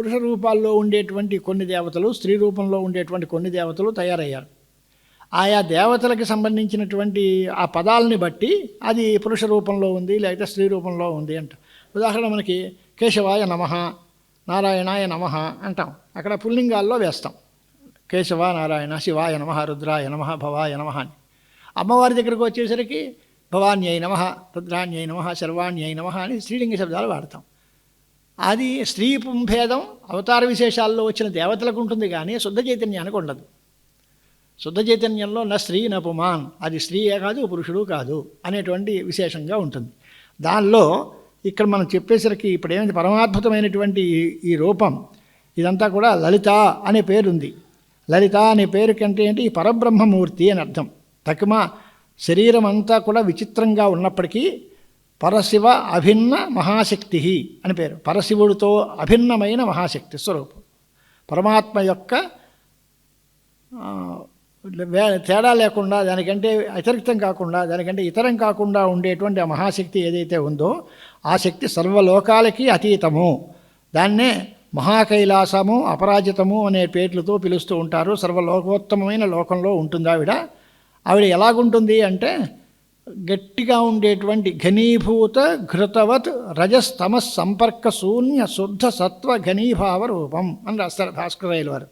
పురుష రూపాల్లో ఉండేటువంటి కొన్ని దేవతలు స్త్రీ రూపంలో ఉండేటువంటి కొన్ని దేవతలు తయారయ్యారు. ఆయా దేవతలకు సంబంధించినటువంటి ఆ పదాలని బట్టి అది పురుష రూపంలో ఉంది లేకపోతే స్త్రీ రూపంలో ఉంది అంట. ఉదాహరణ మనకి కేశవాయ నమ నారాయణాయ నమ అంటాం. అక్కడ పుల్లింగాల్లో వేస్తాం. కేశవ నారాయణ శివాయ నమ రుద్రాయ నమ భవాయ నమ అని. అమ్మవారి దగ్గరకు వచ్చేసరికి భవాన్యై నమ రుద్రాన్యై నమ శర్వాణ్యై నమ అని స్త్రీలింగ శబ్దాలు వాడతాం. అది స్త్రీ భేదం అవతార విశేషాల్లో వచ్చిన దేవతలకు ఉంటుంది కానీ శుద్ధ చైతన్యానికి ఉండదు. శుద్ధ చైతన్యంలో నా స్త్రీ నా పుమాన్ అది స్త్రీయే కాదు పురుషుడు కాదు అనేటువంటి విశేషంగా ఉంటుంది. దానిలో ఇక్కడ మనం చెప్పేసరికి ఇప్పుడు ఏమైంది పరమాద్భుతమైనటువంటి ఈ- రూపం ఇదంతా కూడా లలిత అనే పేరుంది. లలిత అనే పేరు కంటే ఏంటి ఈ పరబ్రహ్మమూర్తి అని అర్థం. తక్కువ శరీరం అంతా కూడా విచిత్రంగా ఉన్నప్పటికీ పరశివ అభిన్న మహాశక్తి అని పేరు. పరశివుడితో అభిన్నమైన మహాశక్తి స్వరూపం. పరమాత్మ యొక్క తేడా లేకుండా దానికంటే అతిరిక్తం కాకుండా దానికంటే ఇతరం కాకుండా ఉండేటువంటి ఆ మహాశక్తి ఏదైతే ఉందో ఆ శక్తి సర్వలోకాలకి అతీతము. దాన్నే మహాకైలాసము అపరాజితము అనే పేర్లతో పిలుస్తూ ఉంటారు. సర్వలోకోత్తమమైన లోకంలో ఉంటుంది ఆవిడ ఆవిడ ఎలాగుంటుంది అంటే గట్టిగా ఉండేటువంటి ఘనీభూత ఘృతవత్ రజస్తమస్ సంపర్క శూన్య శుద్ధ సత్వ ఘనీభావ రూపం అని రాస్తారు భాస్కరయ్యల వారు.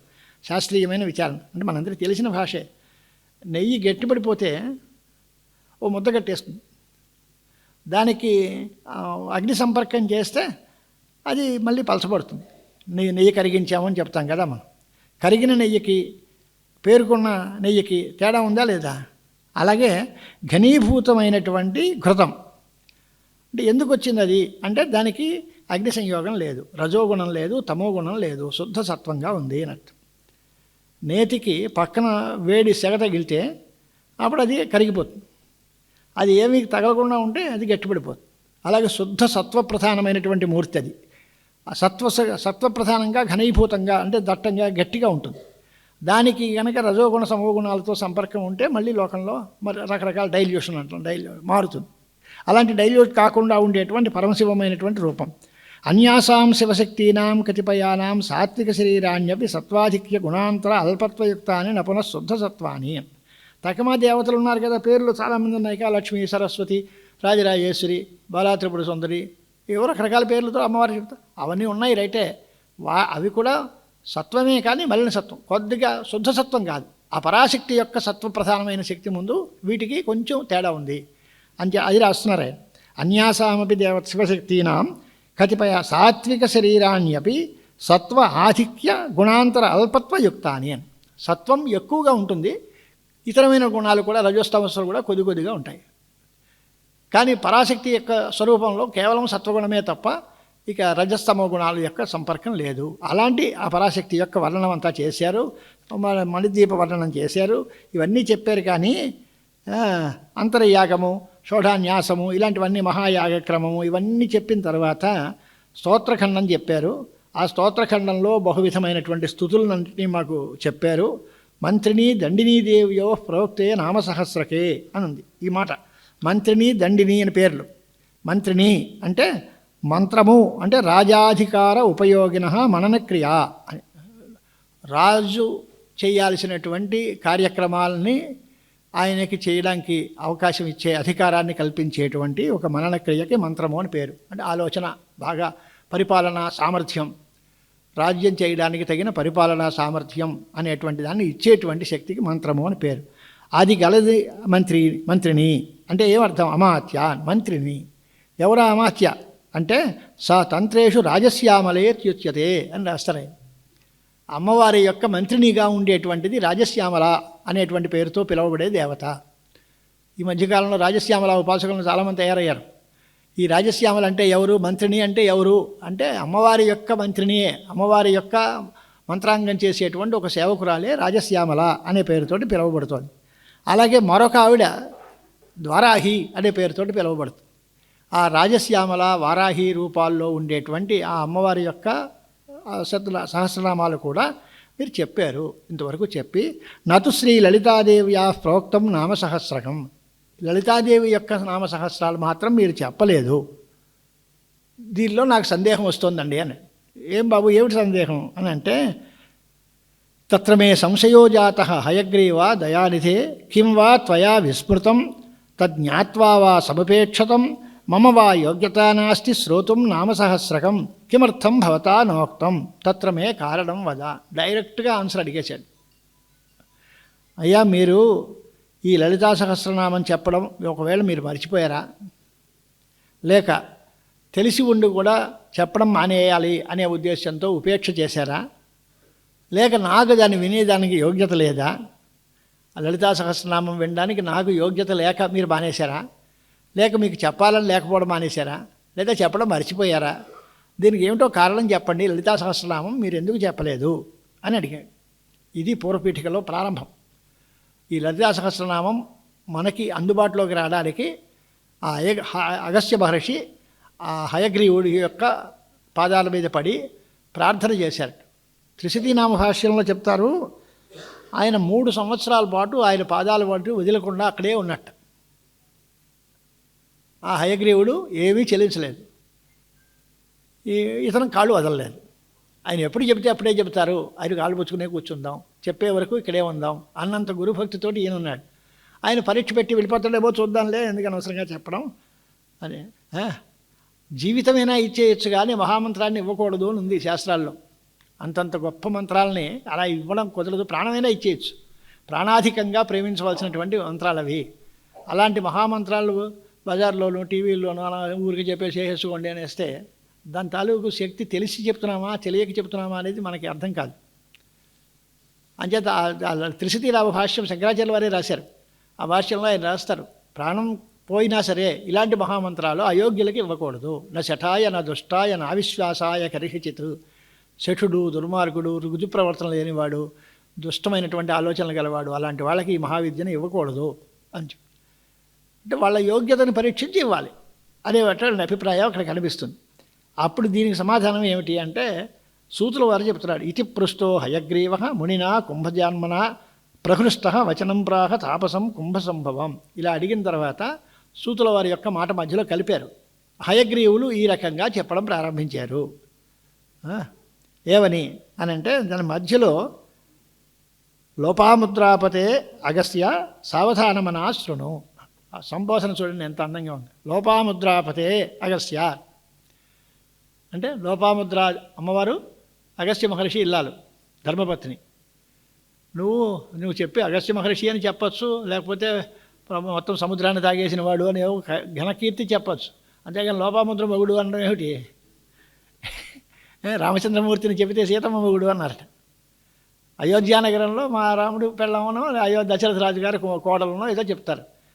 శాస్త్రీయమైన విచారణ. అంటే మనందరికీ తెలిసిన భాషే. నెయ్యి గట్టిపడిపోతే ఓ ముద్ద కట్టేస్తుంది. దానికి అగ్ని సంపర్కం చేస్తే అది మళ్ళీ పలసపడుతుంది నెయ్యి నెయ్యి కరిగించామని చెప్తాం కదా మనం. కరిగిన నెయ్యికి పేరుకున్న నెయ్యికి తేడా ఉందా లేదా? అలాగే ఘనీభూతమైనటువంటి ఘృతం. అంటే ఎందుకు వచ్చింది అది? అంటే దానికి అగ్ని సంయోగం లేదు. రజోగుణం లేదు తమోగుణం లేదు. శుద్ధ సత్వంగా ఉంది అన్నట్టు. నేతికి పక్కన వేడి సెగ తగిలితే అప్పుడు అది కరిగిపోతుంది. అది ఏమీ తగలకుండా ఉంటే అది గట్టిపడిపోతుంది. అలాగే శుద్ధ సత్వప్రధానమైనటువంటి మూర్తి అది. సత్వ సత్వప్రధానంగా ఘనీభూతంగా అంటే దట్టంగా గట్టిగా ఉంటుంది. దానికి కనుక రజోగుణ సమోగుణాలతో సంపర్కం ఉంటే మళ్ళీ లోకంలో మరి రకరకాల డైల్యూషన్ అంటాం డైల్యూ మారుతుంది. అలాంటి డైల్యూట్ కాకుండా ఉండేటువంటి పరమశివమైనటువంటి రూపం. అన్యాసాం శివశక్తీనాం కతిపయానాం సాత్విక శరీరాణ్యపి సత్వాధిక్య గుణాంతర అల్పత్వయుక్తాన్ని నపున శుద్ధ సత్వాని. తకమా దేవతలు ఉన్నారు కదా పేర్లు చాలామంది ఉన్నాయి. కదా లక్ష్మీ సరస్వతి రాజరాజేశ్వరి బాలాత్రిపుడు సుందరి ఏవో రకరకాల పేర్లతో అమ్మవారు చెప్తారు. అవన్నీ ఉన్నాయి రైటే. వా అవి కూడా సత్వమే కానీ మలిన సత్వం. కొద్దిగా శుద్ధ సత్వం కాదు. ఆ పరాశక్తి యొక్క సత్వ ప్రధానమైన శక్తి ముందు వీటికి కొంచెం తేడా ఉంది. అంతే అది రాస్తున్నారు ఆయన. అన్యాసామపి దేవ శివశక్తీనాం కతిపయ సాత్విక శరీరాణ్యపి సత్వ ఆధిక్య గుణాంతర అల్పత్వయుక్తాని అని. సత్వం ఎక్కువగా ఉంటుంది. ఇతరమైన గుణాలు కూడా రజోస్తమస్సులు కూడా కొద్ది కొద్దిగా ఉంటాయి. కానీ పరాశక్తి యొక్క స్వరూపంలో కేవలం సత్వగుణమే తప్ప ఇక రజస్తమ గుణాల యొక్క సంపర్కం లేదు. అలాంటి ఆ పరాశక్తి యొక్క వర్ణనం అంతా చేశారు. మన మణిదీప వర్ణనం చేశారు. ఇవన్నీ చెప్పారు కానీ అంతర్యాగము షోఢాన్యాసము ఇలాంటివన్నీ మహాయాగక్రమము ఇవన్నీ చెప్పిన తర్వాత స్తోత్రఖండం చెప్పారు. ఆ స్తోత్రఖండంలో బహువిధమైనటువంటి స్థుతులన్నింటినీ మాకు చెప్పారు. మంత్రిని దండినీ దేవ్యో ప్రవక్తే నామసహస్రకే అని ఉంది ఈ మాట మంత్రిని దండిని అని పేర్లు. మంత్రిని అంటే మంత్రము అంటే రాజాధికార ఉపయోగిన మననక్రియ రాజు చేయాల్సినటువంటి కార్యక్రమాలని ఆయనకి చేయడానికి అవకాశం ఇచ్చే అధికారాన్ని కల్పించేటువంటి ఒక మననక్రియకి మంత్రము అని పేరు. అంటే ఆలోచన బాగా పరిపాలనా సామర్థ్యం రాజ్యం చేయడానికి తగిన పరిపాలనా సామర్థ్యం అనేటువంటి దాన్ని ఇచ్చేటువంటి శక్తికి మంత్రము అని పేరు. అది గలది మంత్రి మంత్రిని అంటే ఏమర్థం? అమాత్య మంత్రిని ఎవరా అమాత్య? అంటే సా తంత్రేషు రాజశ్యామలేత్యుచ్యతే అని రాస్తారు అమ్మవారి యొక్క మంత్రినిగా ఉండేటువంటిది రాజశ్యామల అనేటువంటి పేరుతో పిలువబడే దేవత. ఈ మధ్యకాలంలో రాజశ్యామల ఉపాసకులను చాలామంది తయారయ్యారు. ఈ రాజశ్యామల అంటే ఎవరు? మంత్రిని అంటే ఎవరు? అంటే అమ్మవారి యొక్క మంత్రినియే అమ్మవారి యొక్క మంత్రాంగం చేసేటువంటి ఒక సేవకురాలే రాజశ్యామల అనే పేరుతోటి పిలువబడుతోంది. అలాగే మరొక ఆవిడ ద్వారాహి అనే పేరుతోటి పిలువబడుతుంది. ఆ రాజశ్యామల వారాహి రూపాల్లో ఉండేటువంటి ఆ అమ్మవారి యొక్క ఆ సహస్రనామాలు కూడా మీరు చెప్పారు. ఇంతవరకు చెప్పి నతు శ్రీ లలితాదేవ్యా ప్రోక్తం నామ సహస్రకం లలితాదేవి యొక్క నామ సహస్రాలు మాత్రం మీరు చెప్పలేదు. దీనిలో నాకు సందేహం వస్తుందండి అని. ఏం బాబు ఏమిటి సందేహం అని అంటే తత్ర మే హయగ్రీవ దయానిధే కిం వా త్వయా విస్మృతం తజ్ఞాత్వా వా సమపేక్షతం మమ వా యోగ్యత నాస్తి శ్రోతుం నామసహస్రకం కిమర్థం భవతా నోక్తం. తత్ర మే కారణం వద. డైరెక్ట్గా ఆన్సర్ అడిగేశాడు. అయ్యా మీరు ఈ లలితా సహస్రనామం చెప్పడం ఒకవేళ మీరు మర్చిపోయారా? లేక తెలిసి ఉండి కూడా చెప్పడం మానేయాలి అనే ఉద్దేశంతో ఉపేక్ష చేశారా? లేక నాకు దాన్ని వినేదానికి యోగ్యత లేదా? లలితా సహస్రనామం వినడానికి నాకు యోగ్యత లేక మీరు మానేశారా? లేక మీకు చెప్పాలని లేకపోవడం మానేశారా? లేదా చెప్పడం మర్చిపోయారా? దీనికి ఏమిటో కారణం చెప్పండి. లలితా సహస్రనామం మీరు ఎందుకు చెప్పలేదు? అని అడిగాడు. ఇది పూర్వపీఠికలో ప్రారంభం. ఈ లలితా సహస్రనామం మనకి అందుబాటులోకి రావడానికి ఆ హ- అగస్త్య మహర్షి ఆ హయగ్రీవుడి యొక్క పాదాల మీద పడి ప్రార్థన చేశారు. త్రిశతీనామ భాష్యంలో చెప్తారు ఆయన మూడు సంవత్సరాల పాటు ఆయన పాదాల పాటు వదిలకుండా అక్కడే ఉన్నట్టు. ఆ హయగ్రీవుడు ఏమీ చెల్లించలేదు. ఈ ఇతను కాళ్ళు వదలలేదు. ఆయన ఎప్పుడు చెబితే అప్పుడే చెబుతారు ఆయన కాళ్ళు పుచ్చుకునే కూర్చుందాం చెప్పే వరకు ఇక్కడే ఉందాం అన్నంత గురుభక్తితోటి ఈయన ఉన్నాడు. ఆయన పరీక్ష పెట్టి వెళ్ళిపోతాడేమో చూద్దాంలే ఎందుకని అవసరంగా చెప్పడం. అని జీవితమైనా ఇచ్చేయచ్చు కానీ మహామంత్రాన్ని ఇవ్వకూడదు అని ఉంది శాస్త్రాల్లో. అంతంత గొప్ప మంత్రాలని అలా ఇవ్వడం కుదరదు ప్రాణమైనా ఇచ్చేయచ్చు. ప్రాణాధికంగా ప్రేమించవలసినటువంటి మంత్రాలు అవి అలాంటి మహామంత్రాలు బజార్లోనూ టీవీల్లోనూ అలా ఊరికి చెప్పేసి వేసుకోండి అని వేస్తే దాని తాలూకు శక్తి తెలిసి చెప్తున్నామా తెలియక చెప్తున్నామా అనేది మనకి అర్థం కాదు. అంచేత త్రిశతీరామ భాష్యం శంకరాచార్య వారే రాశారు. ఆ భాష్యంలో ఆయన రాస్తారు ప్రాణం పోయినా సరే ఇలాంటి మహామంత్రాలు అయోగ్యులకి ఇవ్వకూడదు. నా శఠాయ నా దుష్టాయ నా అవిశ్వాసాయ కరిహిచిత్. శఠుడు దుర్మార్గుడు రుజు ప్రవర్తన లేనివాడు దుష్టమైనటువంటి ఆలోచనలు గలవాడు అలాంటి వాళ్ళకి ఈ మహావిద్యను ఇవ్వకూడదు అని చెప్పి అంటే వాళ్ళ యోగ్యతను పరీక్షించి ఇవ్వాలి. అనేటువంటి అభిప్రాయం అక్కడ కనిపిస్తుంది. అప్పుడు దీనికి సమాధానం ఏమిటి అంటే సూతుల వారు చెప్తున్నాడు ఇతి పృష్టో హయగ్రీవ మునినా కుంభజాన్మన ప్రహృష్ట వచనం ప్రాహ తాపసం కుంభసంభవం. ఇలా అడిగిన తర్వాత సూతుల వారి యొక్క మాట మధ్యలో కలిపారు. హయగ్రీవులు ఈ రకంగా చెప్పడం ప్రారంభించారు. ఏవని ఏమని అని అంటే దాని మధ్యలో లోపాముద్రాపతే అగస్త్య సావధానమనా శృణు ఆ సంభాషణ చూడండి ఎంత అందంగా ఉంది. లోపాముద్రాపతే అగస్త్య. అంటే లోపాముద్ర అమ్మవారు అగస్త్య మహర్షి ఇల్లాలు ధర్మపత్ని. నువ్వు నువ్వు చెప్పి అగస్త్య మహర్షి అని చెప్పచ్చు లేకపోతే మొత్తం సముద్రాన్ని తాగేసిన వాడు అని ఘనకీర్తి చెప్పచ్చు. అంతేగాని లోపాముద్ర మగుడు అనడం ఏమిటి? రామచంద్రమూర్తిని చెబితే సీతమ్మ మగుడు అన్నారట. అయోధ్యానగరంలో మా రాముడు పెళ్ళమనో అయోధ్య దశరథ రాజు గారి కో- కోడలనో ఏదో చెప్తారు.